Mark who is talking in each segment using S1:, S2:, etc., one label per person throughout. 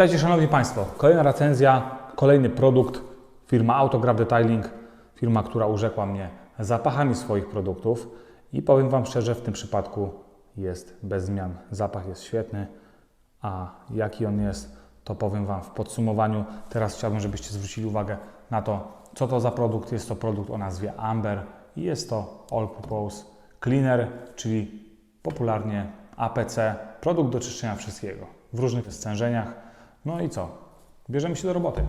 S1: Witajcie Szanowni Państwo. Kolejna recenzja, kolejny produkt. Firma Autograph Detailing, firma, która urzekła mnie zapachami swoich produktów i powiem Wam szczerze, w tym przypadku jest bez zmian. Zapach jest świetny, a jaki on jest, to powiem Wam w podsumowaniu. Teraz chciałbym, żebyście zwrócili uwagę na to, co to za produkt. Jest to produkt o nazwie Amber i jest to All Purpose Cleaner, czyli popularnie APC, produkt do czyszczenia wszystkiego w różnych stężeniach. No i co? Bierzemy się do roboty.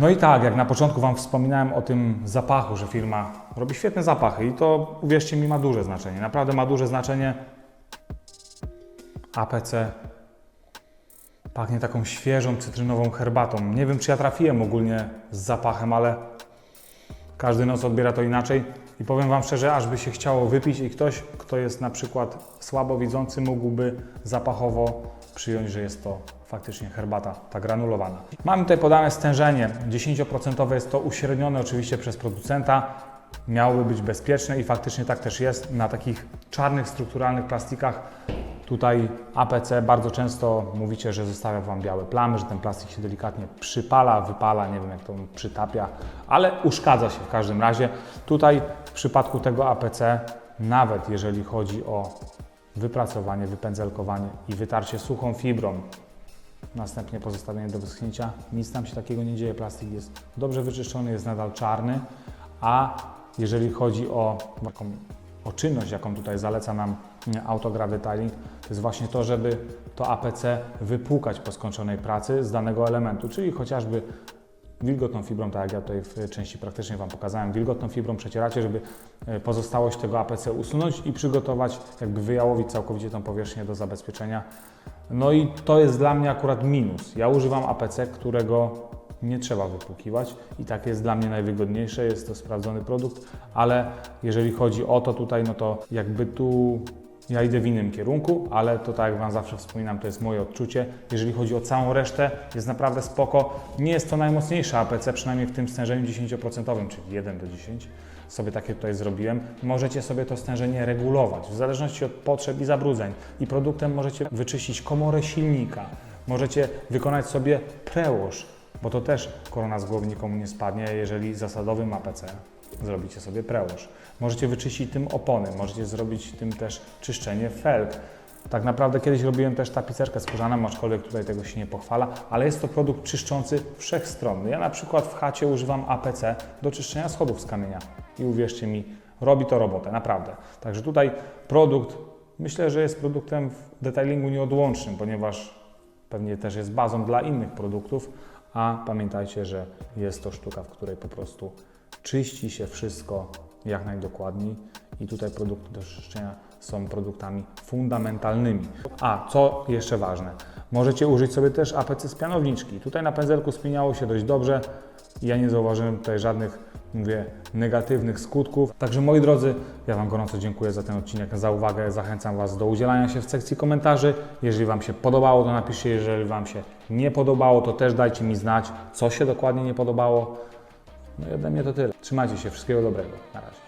S1: No i tak, jak na początku Wam wspominałem o tym zapachu, że firma robi świetne zapachy i to uwierzcie mi ma duże znaczenie. Naprawdę ma duże znaczenie. APC pachnie taką świeżą, cytrynową herbatą. Nie wiem, czy ja trafiłem ogólnie z zapachem, ale każdy noc odbiera to inaczej. I powiem Wam szczerze, aż by się chciało wypić i ktoś, kto jest na przykład słabowidzący, mógłby zapachowo przyjąć, że jest to faktycznie herbata, ta granulowana. Mamy tutaj podane stężenie. 10% jest to uśrednione oczywiście przez producenta. Miałoby być bezpieczne i faktycznie tak też jest. Na takich czarnych, strukturalnych plastikach Tutaj APC bardzo często mówicie, że zostawia Wam białe plamy, że ten plastik się delikatnie przypala, wypala, nie wiem jak to przytapia, ale uszkadza się w każdym razie. Tutaj w przypadku tego APC, nawet jeżeli chodzi o wypracowanie, wypędzelkowanie i wytarcie suchą fibrą, następnie pozostawienie do wyschnięcia, nic tam się takiego nie dzieje. Plastik jest dobrze wyczyszczony, jest nadal czarny, a jeżeli chodzi o taką o czynność, jaką tutaj zaleca nam mm, Autograph Detailing, to jest właśnie to, żeby to APC wypłukać po skończonej pracy z danego elementu, czyli chociażby wilgotną fibrą, tak jak ja tutaj w części praktycznej Wam pokazałem, wilgotną fibrą przecieracie, żeby e, pozostałość tego APC usunąć i przygotować, jakby wyjałowić całkowicie tą powierzchnię do zabezpieczenia. No i to jest dla mnie akurat minus. Ja używam APC, którego nie trzeba wypłukiwać i tak jest dla mnie najwygodniejsze, jest to sprawdzony produkt, ale jeżeli chodzi o to tutaj, no to jakby tu ja idę w innym kierunku, ale to tak jak Wam zawsze wspominam, to jest moje odczucie. Jeżeli chodzi o całą resztę, jest naprawdę spoko. Nie jest to najmocniejsza APC, przynajmniej w tym stężeniu 10%, czyli 1 do 10. Sobie takie tutaj zrobiłem. Możecie sobie to stężenie regulować w zależności od potrzeb i zabrudzeń. I produktem możecie wyczyścić komorę silnika. Możecie wykonać sobie prełoż, bo to też korona z głowy nikomu nie spadnie, jeżeli zasadowym APC zrobicie sobie prełoż. Możecie wyczyścić tym opony, możecie zrobić tym też czyszczenie felg. Tak naprawdę kiedyś robiłem też tapicerkę skórzaną, aczkolwiek tutaj tego się nie pochwala, ale jest to produkt czyszczący wszechstronny. Ja na przykład w chacie używam APC do czyszczenia schodów z kamienia i uwierzcie mi, robi to robotę, naprawdę. Także tutaj produkt, myślę, że jest produktem w detailingu nieodłącznym, ponieważ pewnie też jest bazą dla innych produktów, a pamiętajcie, że jest to sztuka, w której po prostu czyści się wszystko jak najdokładniej. I tutaj produkty do czyszczenia są produktami fundamentalnymi. A, co jeszcze ważne, możecie użyć sobie też APC z pianowniczki. Tutaj na pędzelku spieniało się dość dobrze ja nie zauważyłem tutaj żadnych, mówię, negatywnych skutków. Także moi drodzy, ja Wam gorąco dziękuję za ten odcinek, za uwagę. Zachęcam Was do udzielania się w sekcji komentarzy. Jeżeli Wam się podobało, to napiszcie, jeżeli Wam się nie podobało, to też dajcie mi znać, co się dokładnie nie podobało. No i ode mnie to tyle. Trzymajcie się, wszystkiego dobrego. Na razie.